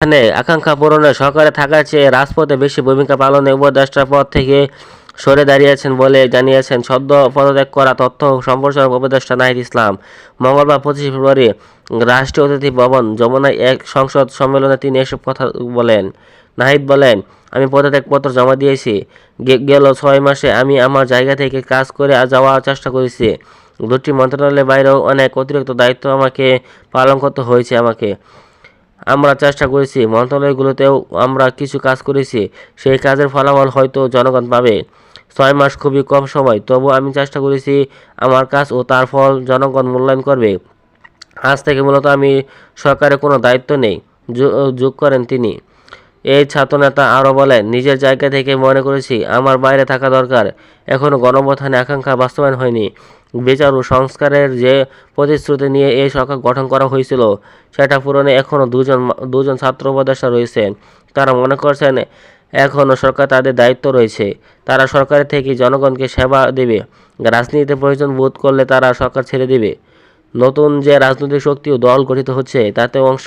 এখানে আকাঙ্ক্ষা পূরণে সরকারে থাকার চেয়ে রাজপথে বেশি ভূমিকা পালনে উপদেষ্টার পদ থেকে সরে দাঁড়িয়েছেন বলে জানিয়েছেন সদ্য পদত্যাগ করা তথ্য ও সম্প্রচার উপদেষ্টা নাহিদ ইসলাম। মঙ্গলবার পঁচিশে ফেব্রুয়ারি রাষ্ট্রীয় অতিথি ভবন যমুনায় এক সংসদ সম্মেলনে তিনি এসব কথা বলেন। নাহিদ বলেন, আমি পদত্যাগপত্র জমা দিয়েছি। গেল ছয় মাসে আমি আমার জায়গা থেকে কাজ করে যাওয়ার চেষ্টা করেছি। দুটি মন্ত্রণালয়ের বাইরেও অনেক অতিরিক্ত দায়িত্ব আমাকে পালন করতে হয়েছে আমাকে। আমরা চেষ্টা করেছি, মন্ত্রণালয়গুলোতেও আমরা কিছু কাজ করেছি, সেই কাজের ফলাফল হয়তো জনগণ পাবে। ছয় মাস খুবই কম সময়, তবু আমি চেষ্টা করেছি আমার কাজ ও তার ফল জনগণ মূল্যায়ন করবে। আজ থেকে মূলত আমি সরকারের কোনো দায়িত্ব নেই যোগ করেন তিনি। এই ছাত্রনেতা আরও বলেন, নিজের জায়গা থেকে মনে করেছি আমার বাইরে থাকা দরকার। এখনও গণবথানে আকাঙ্ক্ষা বাস্তবায়ন হয়নি। বিচার ও সংস্কারের যে প্রতিশ্রুতি নিয়ে এই সরকার গঠন করা হয়েছিল, সেটা পূরণে এখনও দুজন দুজন ছাত্র উপদেষ্টা রয়েছেন তারা মনে করছেন এখনও সরকার তাদের দায়িত্ব রয়েছে। তারা সরকারের থেকে জনগণকে সেবা দেবে। রাজনীতিতে প্রয়োজন বোধ করলে তারা সরকার ছেড়ে দেবে। নতুন যে রাজনৈতিক শক্তি ও দল গঠিত হচ্ছে তাতে অংশ